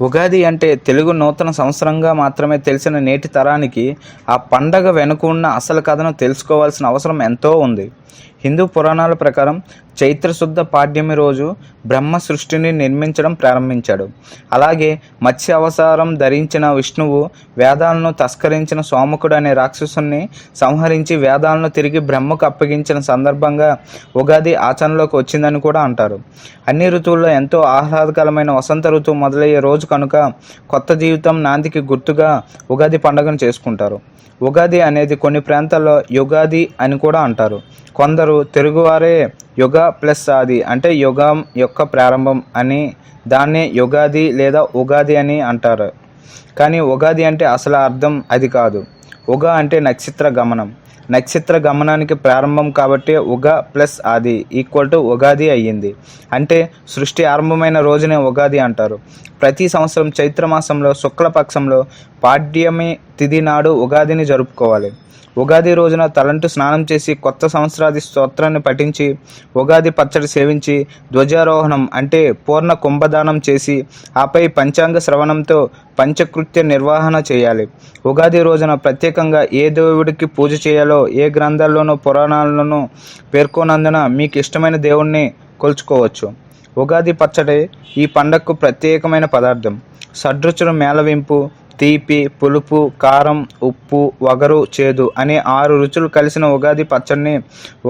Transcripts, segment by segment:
ఉగాది అంటే తెలుగు నూతన సంవత్సరంగా మాత్రమే తెలిసిన నేటి తరానికి ఆ పండగ వెనుక ఉన్న అసలు కథను తెలుసుకోవాల్సిన అవసరం ఎంతో ఉంది. హిందూ పురాణాల ప్రకారం చైత్ర శుద్ధ పాడ్యమి రోజు బ్రహ్మ సృష్టిని నిర్మించడం ప్రారంభించాడు. అలాగే మత్స్య అవతారం ధరించిన విష్ణువు వేదాలను తస్కరించిన సోమకుడు అనే రాక్షసుని సంహరించి వేదాలను తిరిగి బ్రహ్మకు అప్పగించిన సందర్భంగా ఉగాది ఆచరణలోకి వచ్చిందని కూడా అంటారు. అన్ని ఋతువుల్లో ఎంతో ఆహ్లాదకరమైన వసంత ఋతువు మొదలయ్యే రోజు కనుక కొత్త జీవితం నాందికి గుర్తుగా ఉగాది పండుగను చేసుకుంటారు. ఉగాది అనేది కొన్ని ప్రాంతాల్లో యుగాది అని కూడా అంటారు. కొందరు తెలుగువారే యుగ ప్లస్ ఆది అంటే యుగం యొక్క ప్రారంభం అని దాన్నే యుగాది లేదా ఉగాది అని అంటారు. కానీ ఉగాది అంటే అసలు అర్థం అది కాదు. ఉగ అంటే నక్షత్ర గమనం. నక్షత్ర గమనానికి ప్రారంభం కాబట్టి ఉగ ప్లస్ ఆది ఈక్వల్ టు ఉగాది అయ్యింది. అంటే సృష్టి ఆరంభమైన రోజునే ఉగాది అంటారు. ప్రతి సంవత్సరం చైత్ర మాసంలో శుక్లపక్షంలో పాడ్యమి తిథి నాడు ఉగాదిని జరుపుకోవాలి. ఉగాది రోజున తలంటు స్నానం చేసి కొత్త సంవత్సరాది స్తోత్రాన్ని పఠించి ఉగాది పచ్చడి సేవించి ధ్వజారోహణం అంటే పూర్ణ కుంభదానం చేసి ఆపై పంచాంగ శ్రవణంతో పంచకృత్య నిర్వహణ చేయాలి. ఉగాది రోజున ప్రత్యేకంగా ఏ దేవుడికి పూజ చేయాలో ఏ గ్రంథాల్లోనూ పురాణాల్లోనూ పేర్కొన్నందున మీకు ఇష్టమైన దేవుణ్ణి కొలుచుకోవచ్చు. ఉగాది పచ్చడి ఈ పండగకు ప్రత్యేకమైన పదార్థం. షడ్రుచుల మేళవింపు తీపి పులుపు కారం ఉప్పు వగరు చేదు అనే ఆరు రుచులు కలిసిన ఉగాది పచ్చడిని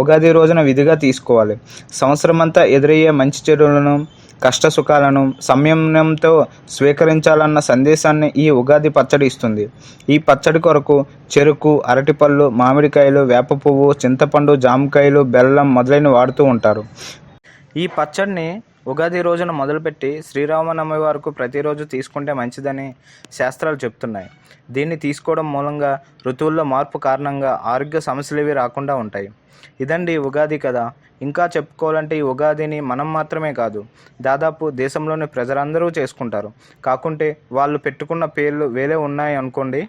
ఉగాది రోజున విధిగా తీసుకోవాలి. సంవత్సరమంతా ఎదురయ్యే మంచి చెడులను కష్ట సుఖాలను సంయమనంతో స్వీకరించాలన్న సందేశాన్ని ఈ ఉగాది పచ్చడి ఇస్తుంది. ఈ పచ్చడి కొరకు చెరుకు అరటిపళ్ళు మామిడికాయలు వేప పువ్వు చింతపండు జామకాయలు బెల్లం మొదలైనవి వాడుతూ ఉంటారు. ఈ పచ్చడిని ఉగాది రోజున మొదలుపెట్టి శ్రీరామనవమి వరకు ప్రతిరోజు తీసుకుంటే మంచిదని శాస్త్రాలు చెప్తున్నాయి. దీన్ని తీసుకోవడం మూలంగా ఋతువుల్లో మార్పు కారణంగా ఆరోగ్య సమస్యలు ఇవి రాకుండా ఉంటాయి. ఇదండి ఉగాది కదా ఇంకా చెప్పుకోవాలంటే ఈ ఉగాదిని మనం మాత్రమే కాదు దాదాపు దేశంలోని ప్రజలందరూ చేసుకుంటారు. కాకుంటే వాళ్ళు పెట్టుకున్న పేర్లు వేరే ఉన్నాయి అనుకోండి.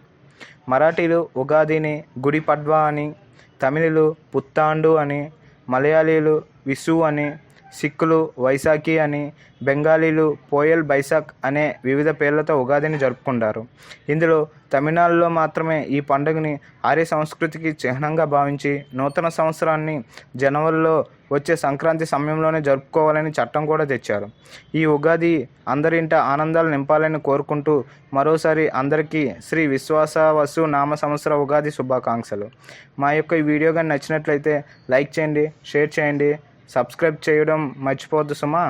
మరాఠీలు ఉగాదిని గుడి పడ్వా అని తమిళులు పుత్తాండు అని మలయాళీలు విషు అని సిక్కులు వైశాఖి అని బెంగాలీలు పోయల్ బైశాక్ అనే వివిధ పేర్లతో ఉగాదిని జరుపుకుంటారు. ఇందులో తమిళనాడులో మాత్రమే ఈ పండుగని ఆర్య సంస్కృతికి చిహ్నంగా భావించి నూతన సంవత్సరాన్ని జనవరిలో వచ్చే సంక్రాంతి సమయంలోనే జరుపుకోవాలని చట్టం కూడా తెచ్చారు. ఈ ఉగాది అందరింట ఆనందాలు నింపాలని కోరుకుంటూ మరోసారి అందరికీ శ్రీ విశ్వాస వసు నామ సంవత్సర ఉగాది శుభాకాంక్షలు. మా యొక్క ఈ వీడియో కానీ నచ్చినట్లయితే లైక్ చేయండి షేర్ చేయండి. సబ్స్క్రైబ్ చేయడం మర్చిపోద్దు సుమా.